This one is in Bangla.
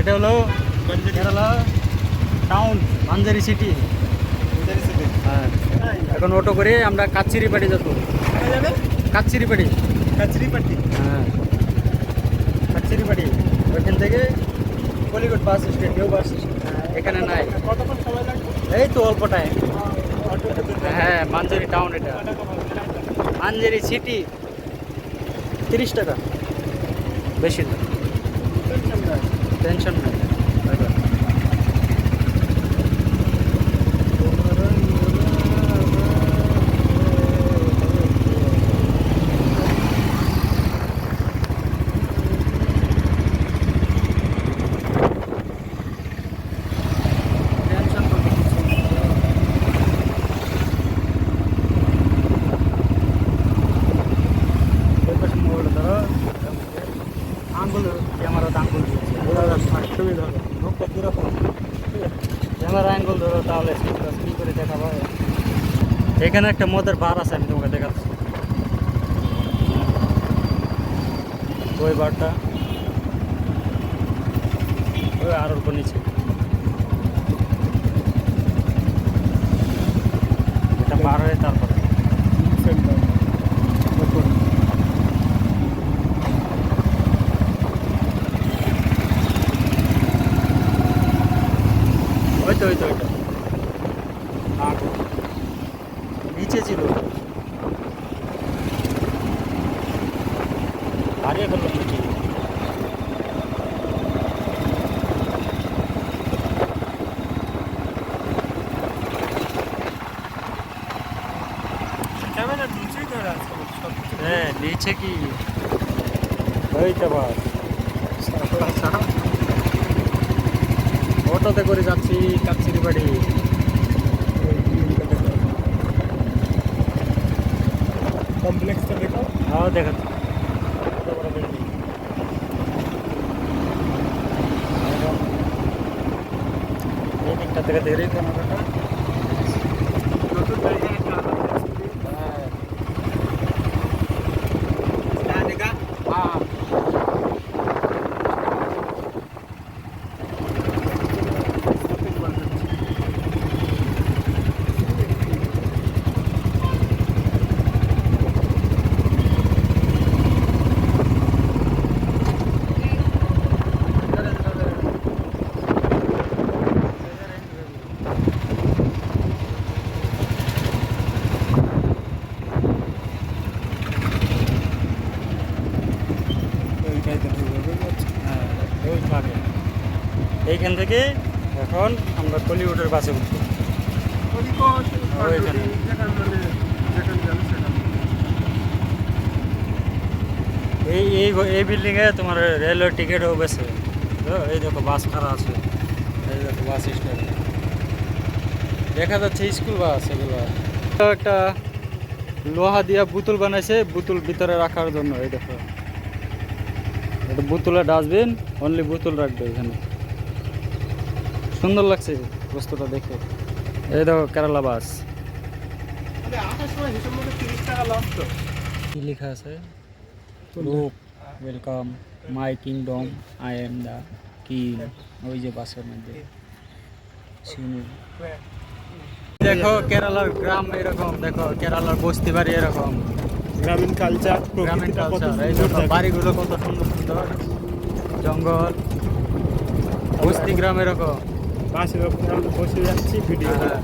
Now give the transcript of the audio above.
এটা হলো কেরালা টাউন মাঞ্জারি সিটি হ্যাঁ। এখন অটো করে আমরা কাচ্চিরিপাটি যেত কাচ্চিরিপাটি কাচরিপাটি হ্যাঁ। কাচ্চিরিপাটি ওইখান থেকে Calicut bus stand new bus stand এখানে নাই। কতক্ষণ সময় লাগবে? এই তো অল্প টাইম হ্যাঁ মাঞ্জারি টাউন এটা। মাঞ্জারি সিটি তিরিশ টাকা। বেশি না। টেনশন নাই টেনশন করতে কিছু নেই। ওই পাশে মোবাইল ধরো আঙ্গুল ক্যামেরাতে আঙ্গুল ধরো দূরে ক্যামেরা ধরো তাহলে স্ক্রিন করে এখানে একটা মদের বার আছে, আমি তোমাকে দেখাচ্ছি। ওই বারটা। ওই আর নিচে। এটা পার হয়ে তারপরে সেন্টার নতুন ওই তো ওই তো ওইটা নিচে ছিল। হারিয়ে ফেলল নিচে। হ্যাঁ নিচে কি? ওই তো বাস। অটোতে করে যাচ্ছি কাচ্চিরি বাড়ি কমপ্লেক্সটা দেখো হ্যাঁ দেখা দেখা এই দিকটা থেকে ধরে ক্যামেরাটা নতুন জায়গায় হ্যাঁ দেখা হ্যাঁ হ্যাঁ, থাকে এইখান থেকে এখন আমরা কলিউডের বাসে উঠবো। এই এই এই বিল্ডিংয়ে তোমার রেলওয়ে টিকিটও বেছে। তো এই দেখো বাস খারাপ আছে। এই দেখো বাস স্ট্যান্ড। দেখা যাচ্ছে স্কুল বাস এগুলো। একটা লোহা দিয়া বোতল বানাইছে বোতল ভিতরে রাখার জন্য এই দেখো। এটা বোতলের ডাস্টবিন অনলি বোতল রাখবে এখানে। সুন্দর লাগছে বস্তুটা দেখে। এই দেখো কেরালা বাস। কি লেখা আছে? রূপ welcome my kingdom I am the king ওই যে বাসের মধ্যে। দেখো কেরালার গ্রাম এরকম দেখো কেরালার বস্তি বাড়ি এরকম। গ্রামীণ কালচার গ্রামীণ কালচার এই দেখো বাড়িগুলো কত সুন্দর সুন্দর। জঙ্গল বস্তি গ্রাম এরকম। বাসের ওপরে আমরা বসে যাচ্ছি ভিডিও হ্যাঁ।